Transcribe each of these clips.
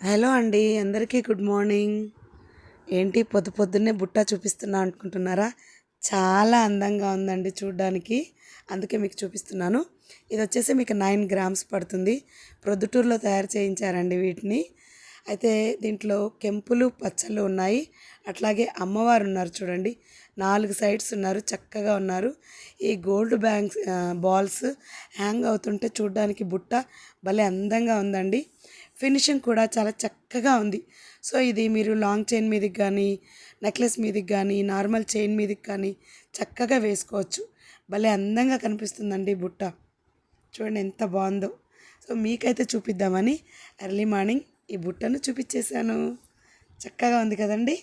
Hello అండి అందరికీ good morning. ఏంటి పొద్దు పొద్దున్నే బుట్ట చూపిస్తున్నా అనుకుంటున్నారా? చాలా అందంగా ఉందండి చూడ్డానికి. అందుకే మీకు చూపిస్తున్నాను. ఇది వచ్చేసి మీకు నైన్ గ్రామ్స్ పడుతుంది. ప్రొద్దుటూరులో తయారు చేయించారండి వీటిని. అయితే దీంట్లో కెంపులు పచ్చళ్ళు ఉన్నాయి. అట్లాగే అమ్మవారు ఉన్నారు చూడండి. నాలుగు సైడ్స్ ఉన్నారు చక్కగా ఉన్నారు. ఈ గోల్డ్ బ్యాంక్స్ బాల్స్ హ్యాంగ్ అవుతుంటే చూడ్డానికి బుట్ట భలే అందంగా ఉందండి. ఫినిషింగ్ కూడా చాలా చక్కగా ఉంది. సో ఇది మీరు లాంగ్ చైన్ మీదకి కానీ నెక్లెస్ మీదకి కానీ నార్మల్ చైన్ మీదకి కానీ చక్కగా వేసుకోవచ్చు. భలే అందంగా కనిపిస్తుందండి బుట్ట. చూడండి ఎంత బాగుందో. సో మీకైతే చూపిద్దామని ఎర్లీ మార్నింగ్ ఈ బుట్టను చూపించేశాను. చక్కగా ఉంది కదండి.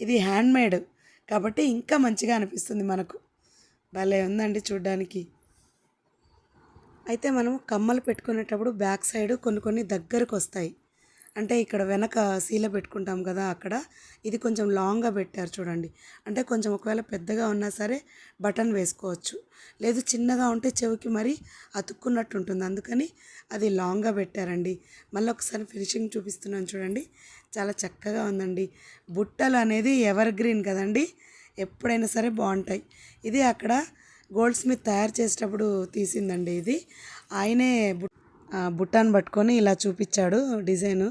ఇది హ్యాండ్మేడ్ కాబట్టి ఇంకా మంచిగా అనిపిస్తుంది మనకు. భలే ఉందండి చూడ్డానికి. అయితే మనం కమ్మలు పెట్టుకునేటప్పుడు బ్యాక్ సైడ్ కొన్ని కొన్ని దగ్గరకు వస్తాయి. అంటే ఇక్కడ వెనక సీల పెట్టుకుంటాం కదా అక్కడ. ఇది కొంచెం లాంగ్గా పెట్టారు చూడండి. అంటే కొంచెం ఒకవేళ పెద్దగా ఉన్నా సరే బటన్ వేసుకోవచ్చు. లేదు చిన్నగా ఉంటే చెవికి మరి అతుక్కున్నట్టు ఉంటుంది. అందుకని అది లాంగ్గా పెట్టారండి. మళ్ళీ ఒకసారి ఫినిషింగ్ చూపిస్తున్నాను చూడండి. చాలా చక్కగా ఉందండి. బుట్టలు అనేది ఎవర్ గ్రీన్ కదండి. ఎప్పుడైనా సరే బాగుంటాయి. ఇది అక్కడ గోల్డ్ స్మిత్ తయారు చేసేటప్పుడు తీసిందండి ఇది. ఆయనే బుట్టాను పట్టుకొని ఇలా చూపించాడు డిజైను.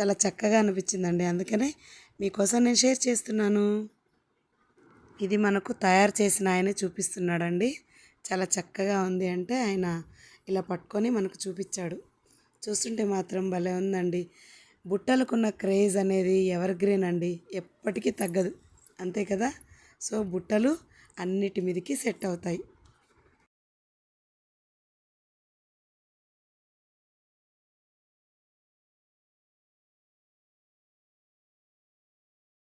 చాలా చక్కగా అనిపించిందండి. అందుకనే మీకోసం నేను షేర్ చేస్తున్నాను. ఇది మనకు తయారు చేసిన ఆయనే చూపిస్తున్నాడండి. చాలా చక్కగా ఉంది అంటే ఆయన ఇలా పట్టుకొని మనకు చూపించాడు. చూస్తుంటే మాత్రం భలే ఉందండి. బుట్టలకున్న క్రేజ్ అనేది ఎవర్ గ్రీన్ అండి. ఎప్పటికీ తగ్గదు. అంతే కదా? సో బుట్టలు అన్నిటి మీదకి సెట్ అవుతాయి.